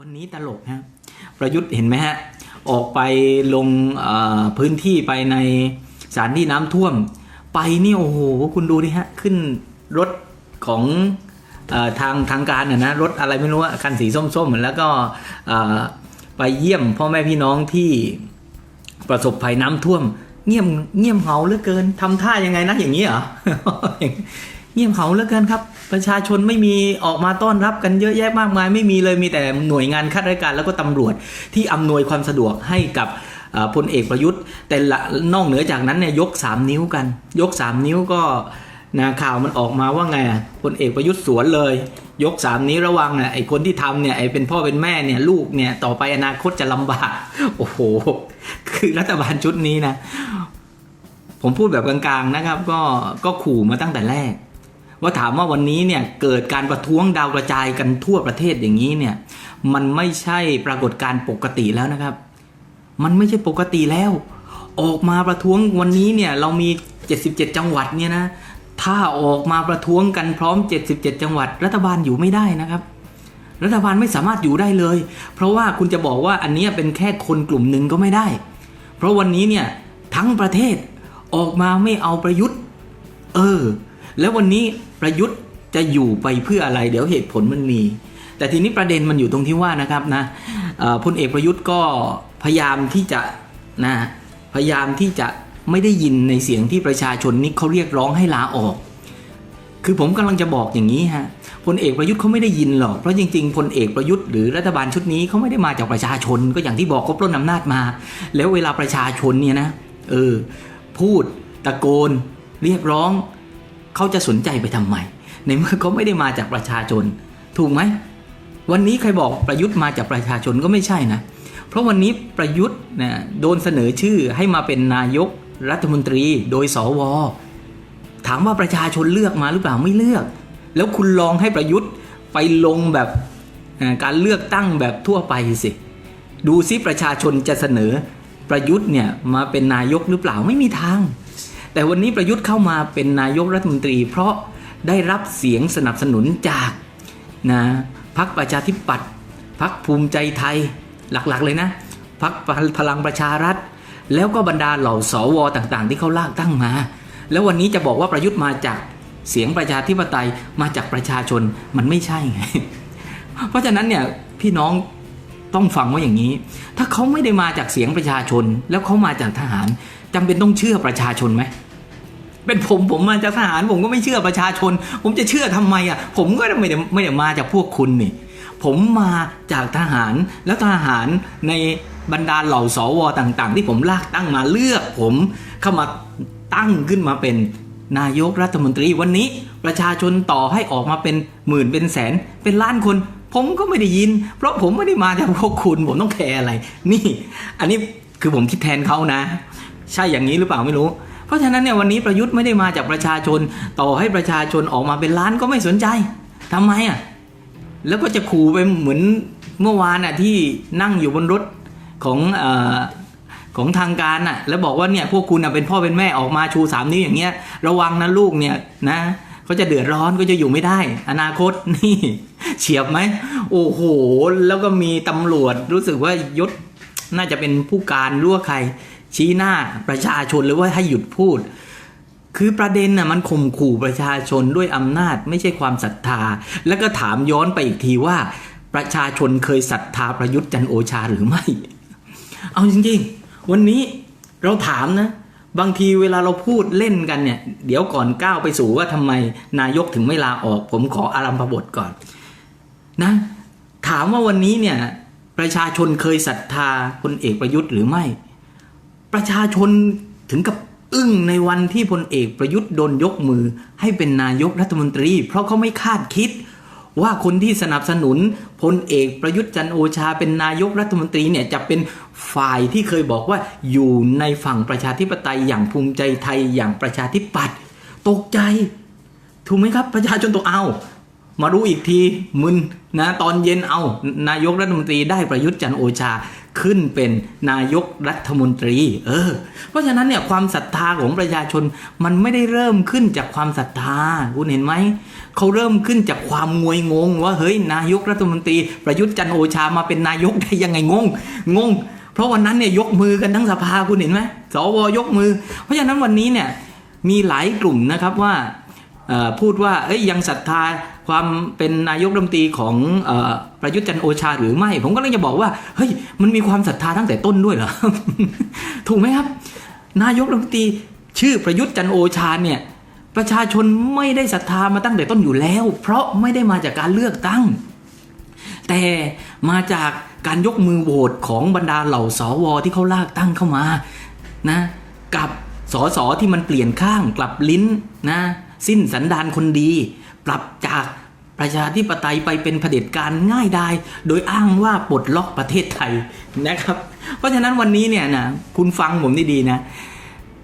วันนี้ตลกฮะประยุทธ์เห็นไหมฮะ ออกไปลงพื้นที่ไปในสถานที่น้ำท่วม ไปนี่โอ้โหคุณดูดิฮะ ขึ้นรถของอทางทางการน่ะนะรถอะไรไม่รู้คันสีส้มๆแล้วก็ไปเยี่ยมพ่อแม่พี่น้องที่ประสบภัยน้ำท่วม เงียบเงียบเหงาเหลือเกินทำท่ายังไงนะอย่างนี้เหรอ เงียบเหงาเหลือเกินครับ ประชาชนไม่มีออกมาต้อนรับกันเยอะแยะมากมาย ไม่มีเลยมีแต่หน่วยงานข้าราชการแล้วก็ตำรวจที่อำนวยความสะดวกให้กับพลเอกประยุทธ์ แต่นอกเหนือจากนั้นเนี่ยยก 3 นิ้วกัน ยก 3 นิ้วก็นะข่าวมันออกมาว่าไงอะพลเอกประยุทธ์สวนเลย ยก 3 นิ้วระวังนะไอ้คนที่ทำเนี่ยไอ้เป็นพ่อเป็นแม่เนี่ยลูกเนี่ยต่อไปอนาคตจะลำบากโอ้โห คือรัฐบาลชุดนี้นะ ผมพูดแบบกลางๆนะครับ ก็ก็ขู่มาตั้งแต่แรก ว่าถามว่าวันนี้เนี่ยเกิดการประท้วงดาวกระจายกันทั่วประเทศอย่างนี้เนี่ยมันไม่ใช่ปรากฏการปกติแล้วนะครับ มันไม่ใช่ปกติแล้ว ออกมาประท้วงวันนี้เนี่ยเรามี 77 จังหวัดเนี่ยนะถ้าออกมาประท้วงกันพร้อม 77 จังหวัด รัฐบาลอยู่ไม่ได้นะครับ รัฐบาลไม่สามารถอยู่ได้เลย เพราะว่าคุณจะบอกว่าอันนี้เป็นแค่คนกลุ่มหนึ่งก็ไม่ได้ เพราะวันนี้เนี่ยทั้งประเทศออกมาไม่เอาประยุทธ์ เออ แล้ววันนี้ประยุทธ์จะอยู่ไปเพื่ออะไร เดี๋ยวเหตุผลมันมี แต่ทีนี้ประเด็นมันอยู่ตรงที่ว่านะครับนะเอ่อพลเอกประยุทธ์ก็พยายามที่จะนะพยายามที่จะไม่ได้ยินในเสียงที่ประชาชนนี่เขาเรียกร้องให้ลาออก คือผมกำลังจะบอกอย่างนี้ฮะพลเอกประยุทธ์เขาไม่ได้ยินหรอกเพราะจริงๆพลเอกประยุทธ์หรือรัฐบาลชุดนี้เขาไม่ได้มาจากประชาชน ก็อย่างที่บอกเขาปล้นอำนาจมา แล้วเวลาประชาชนเนี่ยนะเออพูดตะโกน เรียกร้อง เขาจะสนใจไปทำไม ในเมื่อเขาไม่ได้มาจากประชาชน ถูกไหม วันนี้ใครบอกประยุทธ์มาจากประชาชนก็ไม่ใช่นะ เพราะวันนี้ประยุทธ์นะโดนเสนอชื่อให้มาเป็นนายกรัฐมนตรีโดยสว ถามว่าประชาชนเลือกมาหรือเปล่าไม่เลือก แล้วคุณลองให้ประยุทธ์ไปลงแบบการเลือกตั้งแบบทั่วไปสิ ดูซิประชาชนจะเสนอประยุทธ์เนี่ยมาเป็นนายกหรือเปล่าไม่มีทาง แต่วันนี้ประยุทธ์เข้ามาเป็นนายกรัฐมนตรี เพราะได้รับเสียงสนับสนุนจากนะพรรคประชาธิปัตย์พรรคภูมิใจไทยหลักๆเลยนะพรรคพลังประชารัฐ แล้วก็บรรดาเหล่าสวต่างๆ ที่เขาลากตั้งมา แล้ววันนี้จะบอกว่าประยุทธ์มาจากเสียงประชาธิปไตยมาจากประชาชนมันไม่ใช่ไง เพราะฉะนั้นเนี่ยพี่น้องต้องฟังว่าอย่างนี้ ถ้าเขาไม่ได้มาจากเสียงประชาชน แล้วเขามาจากทหารจำเป็นต้องเชื่อประชาชนไหม เป็นผมผมมาจากทหารผมก็ไม่เชื่อประชาชน ผมจะเชื่อทำไมอะ ผมก็ไม่ได้ไม่ได้มาจากพวกคุณนี่ ผมมาจากทหารแล้วทหารในบรรดาเหล่าสวต่าง ๆ ที่ผมลากตั้งมาเลือก ผมเข้ามาตั้งขึ้นมาเป็นนายกรัฐมนตรีวันนี้ประชาชนต่อให้ออกมาเป็นหมื่นเป็นแสนเป็นล้านคน ผมก็ไม่ได้ยิน เพราะผมไม่ได้มาจากพวกคุณผมต้องแคร์อะไร นี่ อันนี้คือผมคิดแทนเขานะ ใช่อย่างนี้หรือเปล่าไม่รู้ เพราะฉะนั้นเนี่ยวันนี้ประยุทธ์ไม่ได้มาจากประชาชน ต่อให้ประชาชนออกมาเป็นล้านก็ไม่สนใจทำไมอะแล้วก็จะขู่ไปเหมือนเมื่อวานน่ะที่นั่งอยู่บนรถของอของทางการน่ะ แล้วบอกว่าเนี่ยพวกคุณน่ะเป็นพ่อเป็นแม่ออกมาชูสามนิ้วอย่างเงี้ย ระวังนะลูกเนี่ยนะเขาจะเดือดร้อนก็จะอยู่ไม่ได้ อนาคตนี่เฉียบไหมโอ้โห แล้วก็มีตำรวจรู้สึกว่ายศน่าจะเป็นผู้การรือว่าใคร ชี้หน้าประชาชนหรือว่าให้หยุดพูด คือประเด็นน่ะมันข่มขู่ประชาชนด้วยอำนาจไม่ใช่ความศรัทธา แล้วก็ถามย้อนไปอีกทีว่า ประชาชนเคยศรัทธาประยุทธ์จันโอชาหรือไม่ เอาจริงๆ วันนี้เราถามนะ บางทีเวลาเราพูดเล่นกันเนี่ย เดี๋ยวก่อนก้าวไปสู่ว่าทำไมนายกถึงไม่ลาออก ผมขออารัมพบทก่อน นะ ถามว่าวันนี้เนี่ยประชาชนเคยศรัทธาพลเอกประยุทธ์หรือไม่ ประชาชนถึงกับอึ้งในวันที่พลเอกประยุทธ์โดนยกมือให้เป็นนายกรัฐมนตรี เพราะเขาไม่คาดคิดว่าคนที่สนับสนุนพลเอกประยุทธ์จันโอชาเป็นนายกรัฐมนตรีเนี่ยจะเป็นฝ่ายที่เคยบอกว่าอยู่ในฝั่งประชาธิปไตยอย่างภูมิใจไทยอย่างประชาธิปัตย์ตกใจ ถูกไหมครับ ประชาชนตกเอา มารู้อีกทีมึนนะตอนเย็นเอานายกรัฐมนตรีได้ประยุทธ์จันโอชาขึ้นเป็นนายกรัฐมนตรี เออ เพราะฉะนั้นเนี่ยความศรัทธาของประชาชนมันไม่ได้เริ่มขึ้นจากความศรัทธาคุณเห็นไหมเขาเริ่มขึ้นจากความงวยงง ว่าเฮ้ยนายกรัฐมนตรี ประยุทธ์จันโอชามาเป็นนายกได้ยังไงงงงง เพราะวันนั้นเนี่ยยกมือกันทั้งสภาคุณเห็นไหมสวยกมือ เพราะฉะนั้นวันนี้เนี่ยมีหลายกลุ่มนะครับว่า พูดว่าเอ้ยยังศรัทธาความเป็นนายกรัฐมนตรีของอประยุทธ์จันโอชาหรือไม่ ผมก็เลยจะบอกว่าเฮ้ยมันมีความศรัทธาตั้งแต่ต้นด้วยเหรอถูกไหมครับ นายกรัฐมนตรีชื่อประยุทธ์จันโอชาเนี่ยประชาชนไม่ได้ศรัทธามาตั้งแต่ต้นอยู่แล้ว เพราะไม่ได้มาจากการเลือกตั้ง แต่มาจากการยกมือโหวตของบรรดาเหล่าสวที่เขาลากตั้งเข้ามานะกับสสที่มันเปลี่ยนข้างกลับลิ้นนะ สิ้นสันดานคนดี ปรับจากประชาธิปไตยไปเป็นเผด็จการง่ายดายโดยอ้างว่าปลดล็อกประเทศไทยนะครับ เพราะฉะนั้นวันนี้เนี่ยนะคุณฟังผมดีๆนะ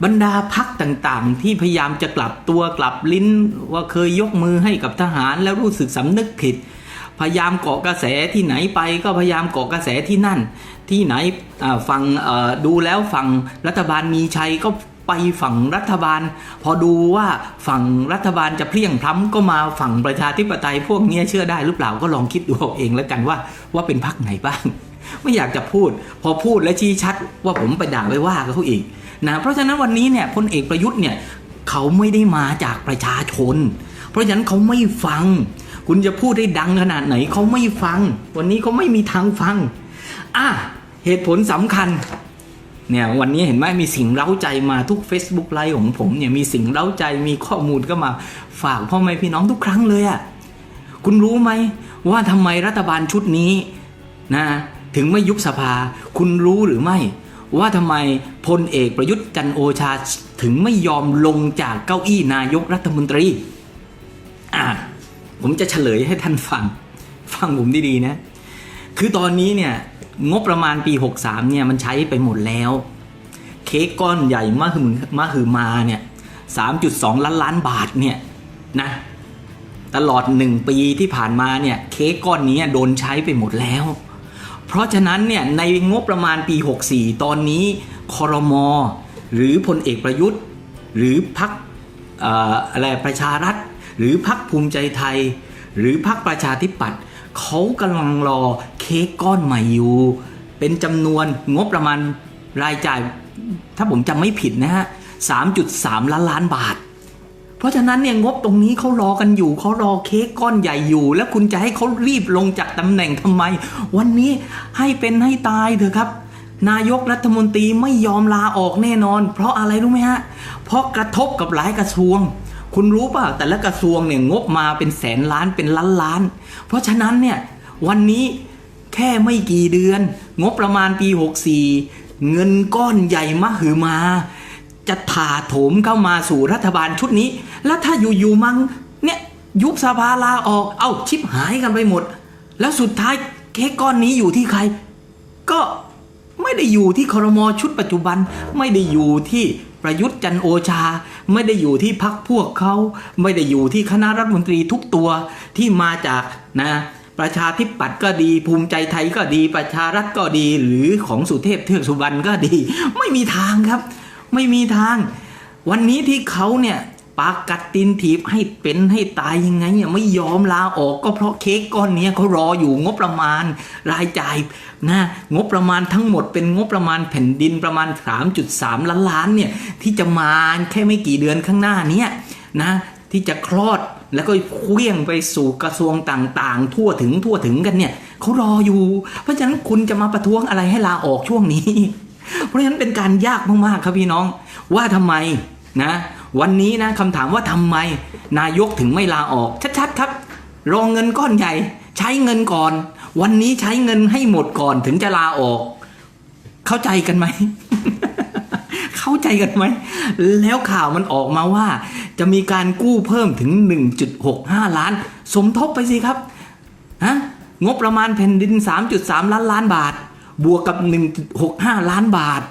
บรรดาพักต่างๆ ที่พยายามจะกลับตัวกลับลิ้นว่าเคยยกมือให้กับทหารแล้วรู้สึกสำนึกผิด พยายามเกาะกระแสที่ไหนไปก็พยายามเกาะกระแสที่นั่น ที่ไหนฝั่งดูแล้วฝั่งรัฐบาลมีชัยก็ ไปฝั่งรัฐบาล พอดูว่าฝั่งรัฐบาลจะเพลี่ยงพล้ำก็มาฝั่งประชาธิปไตยพวกนี้เชื่อได้หรือเปล่าก็ลองคิดดูเอาเองแล้วกันว่าว่าเป็นพักไหนบ้าง ไม่อยากจะพูด พอพูดและชี้ชัดว่าผมไปด่าไปว่าเขาอีกนะเพราะฉะนั้นวันนี้เนี่ยพลเอกประยุทธ์เนี่ยเขาไม่ได้มาจากประชาชน เพราะฉะนั้นเขาไม่ฟัง คุณจะพูดได้ดังขนาดไหนเขาไม่ฟัง วันนี้เขาไม่มีทางฟังอะเหตุผลสำคัญ เนี่ยวันนี้เห็นไหมมีสิ่งเร้าใจมาทุก Facebook ไลฟ์ของผมเนี่ยมีสิ่งเร้าใจมีข้อมูลก็มาฝากพ่อแม่พี่น้องทุกครั้งเลยอะ่ะคุณรู้ไหมว่าทำไมรัฐบาลชุดนี้นะถึงไม่ยุบสภา คุณรู้หรือไม่ ว่าทำไมพลเอกประยุทธ์จันโอชาถึงไม่ยอมลงจากเก้าอี้นายกรัฐมนตรีอะผมจะเฉลยให้ท่านฟัง ฟังผมดีๆนะ คือตอนนี้เนี่ย งบประมาณปี 63เนี่ยมันใช้ไปหมดแล้ว เค้กก้อนใหญ่มากคือมาคือมาเนี่ย3.2 ล้านล้านบาทเนี่ยนะตลอด 1 ปีที่ผ่านมาเนี่ยเค้กก้อนนี้โดนใช้ไปหมดแล้ว เพราะฉะนั้นเนี่ยในงบประมาณปี 64 ตอนนี้คอรมอหรือพลเอกประยุทธ์ หรือพักอะไรประชารัฐ หรือพักภูมิใจไทย หรือพักประชาธิปัตย์เขากำลังรอ ค้กก้อนใหม่อยู่ เป็นจำนวนงบประมาณรายจ่าย ถ้าผมจำไม่ผิดนะฮะ 3.3 ล้านล้านบาท เพราะฉะนั้นเนี่ยงบตรงนี้เขารอกันอยู่เขารอเค้กก้อนใหญ่อยู่ แล้วคุณจะให้เขารีบลงจากตำแหน่งทำไม วันนี้ให้เป็นให้ตายเถอะครับ นายกรัฐมนตรีไม่ยอมลาออกแน่นอน เพราะอะไรรู้ไหมฮะ เพราะกระทบกับหลายกระทรวงคุณรู้ป่ะแต่ละกระทรวงเนี่ยงบมาเป็นแสนล้านเป็นล้านล้าน เพราะฉะนั้นเนี่ยวันนี้ แค่ไม่กี่เดือน งบประมาณปี 64 เงินก้อนใหญ่มหึมา จะถาโถมเข้ามาสู่รัฐบาลชุดนี้ แล้วถ้าอยู่ๆมังเนี่ยยุบสภาลาออก เอาชิบหายกันไปหมด แล้วสุดท้ายเค้กก้อนนี้อยู่ที่ใคร ก็ไม่ได้อยู่ที่ครมชุดปัจจุบัน ไม่ได้อยู่ที่ประยุทธ์จันโอชา ไม่ได้อยู่ที่พักพวกเขา ไม่ได้อยู่ที่คณะรัฐมนตรีทุกตัวที่มาจากนะ ประชาธิปัตย์ก็ดี ภูมิใจไทยก็ดี ประชารัฐก็ดี หรือของสุเทพเทือกสุบรรณก็ดี ไม่มีทางครับ ไม่มีทาง วันนี้ที่เขาเนี่ยปากกัดตินถีบให้เป็นให้ตายยังไงเนี่ยไม่ยอมลาออกก็เพราะเค้กก้อนนี้เขารออยู่งบประมาณรายจ่ายนะงบประมาณทั้งหมดเป็นงบประมาณแผ่นดินประมาณ 3.3 ล้านล้านเนี่ยที่จะมาแค่ไม่กี่เดือนข้างหน้านี้นะ ที่จะคลอดแล้วก็เคลื่องไปสู่กระทรวงต่างๆ ทั่วถึงทั่วถึงกันเนี่ยเขารออยู่ เพราะฉะนั้นคุณจะมาประท้วงอะไรให้ลาออกช่วงนี้ เพราะฉะนั้นเป็นการยากมากๆครับพี่น้อง ว่าทำไมนะวันนี้นะคำถามว่าทำไม นายกถึงไม่ลาออกชัดๆครับรองเงินก้อนใหญ่ ใช้เงินก่อน วันนี้ใช้เงินให้หมดก่อนถึงจะลาออก เข้าใจกันไหมเข้าใจกันไหมแล้วข่าวมันออกมาว่า จะมีการกู้เพิ่มถึง 1.65 ล้าน สมทบไปสิครับฮะงบประมาณแผ่นดิน 3.3 ล้านล้านบาท บวกกับ 1.65 ล้านบาท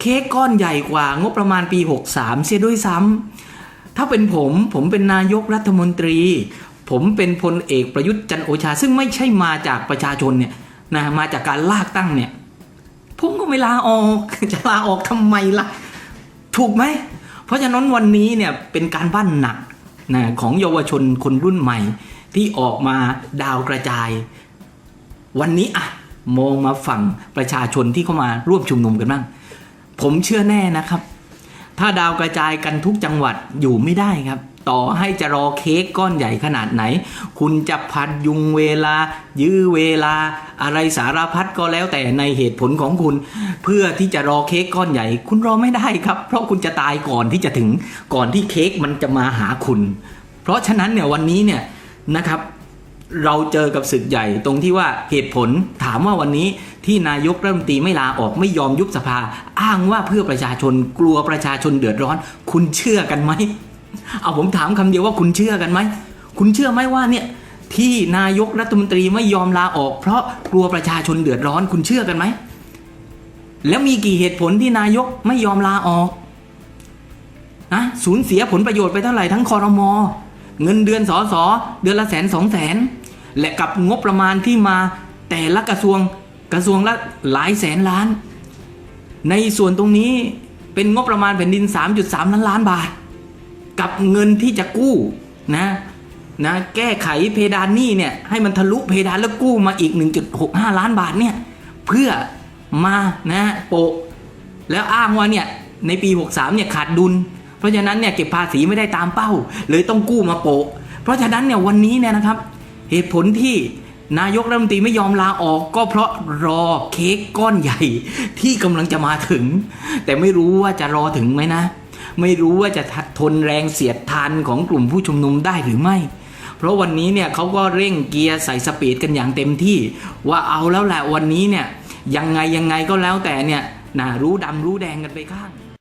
เค้กก้อนใหญ่กว่างบประมาณปี 63 เสียด้วยซ้ำถ้าเป็นผมผมเป็นนายกรัฐมนตรี ผมเป็นพลเอกประยุทธ์จันโอชา ซึ่งไม่ใช่มาจากประชาชนเนี่ยนะมาจากการลากตั้งเนี่ย ผมก็ไม่ลาออก จะลาออกทำไมล่ะ ถูกไหม เพราะฉะนั้นวันนี้เนี่ยเป็นการบ้านหนักนะของเยาวชนคนรุ่นใหม่ที่ออกมาดาวกระจาย วันนี้อะมองมาฝั่งประชาชนที่เข้ามาร่วมชุมนุมกันบ้าง ผมเชื่อแน่นะครับ ถ้าดาวกระจายกันทุกจังหวัดอยู่ไม่ได้ครับต่อให้จะรอเค้กก้อนใหญ่ขนาดไหน คุณจะพัดยุงเวลา ยื้อเวลา อะไรสารพัดก็แล้วแต่ในเหตุผลของคุณ เพื่อที่จะรอเค้กก้อนใหญ่ คุณรอไม่ได้ครับ เพราะคุณจะตายก่อนที่จะถึงก่อนที่เค้กมันจะมาหาคุณ เพราะฉะนั้นเนี่ยวันนี้เนี่ยนะครับเราเจอกับศึกใหญ่ตรงที่ว่าเหตุผลถามว่าวันนี้ที่นายกรัฐมนตรีไม่ลาออกไม่ยอมยุบสภา อ้างว่าเพื่อประชาชนกลัวประชาชนเดือดร้อน คุณเชื่อกันไหม เอาผมถามคำเดียวว่าคุณเชื่อกันไหม คุณเชื่อไหมว่าเนี่ยที่นายกรัฐมนตรีไม่ยอมลาออก เพราะกลัวประชาชนเดือดร้อนคุณเชื่อกันไหม แล้วมีกี่เหตุผลที่นายกไม่ยอมลาออกนะสูญเสียผลประโยชน์ไปเท่าไหร่ทั้งคอรมอเงินเดือนสอสอเดือนละแสนสองแสนและกับงบประมาณที่มาแต่ละกระทรวงกระทรวงละหลายแสนล้าน ในส่วนตรงนี้เป็นงบประมาณแผ่นดิน 3.3 ล้านล้านบาท กับเงินที่จะกู้นะนะแก้ไขเพดานหนี้เนี่ยให้มันทะลุเพดานแล้วกู้มาอีก 1.65 ล้านบาทเนี่ยเพื่อมานะโปะแล้วอ้างว่าเนี่ยในปี 63เนี่ยขาดดุล เพราะฉะนั้นเนี่ยเก็บภาษีไม่ได้ตามเป้า เลยต้องกู้มาโปะเพราะฉะนั้นเนี่ยวันนี้เนี่ยนะครับ เหตุผลที่นายกรัฐมนตรีไม่ยอมลาออกก็เพราะรอเค้กก้อนใหญ่ที่กำลังจะมาถึง แต่ไม่รู้ว่าจะรอถึงไหมนะ ไม่รู้ว่าจะทนแรงเสียดทานของกลุ่มผู้ชุมนุมได้หรือไม่ เพราะวันนี้เนี่ยเขาก็เร่งเกียร์ใส่สปีดกันอย่างเต็มที่ ว่าเอาแล้วแหละวันนี้เนี่ยยังไงยังไงก็แล้วแต่เนี่ยนะรู้ดำรู้แดงกันไปข้าง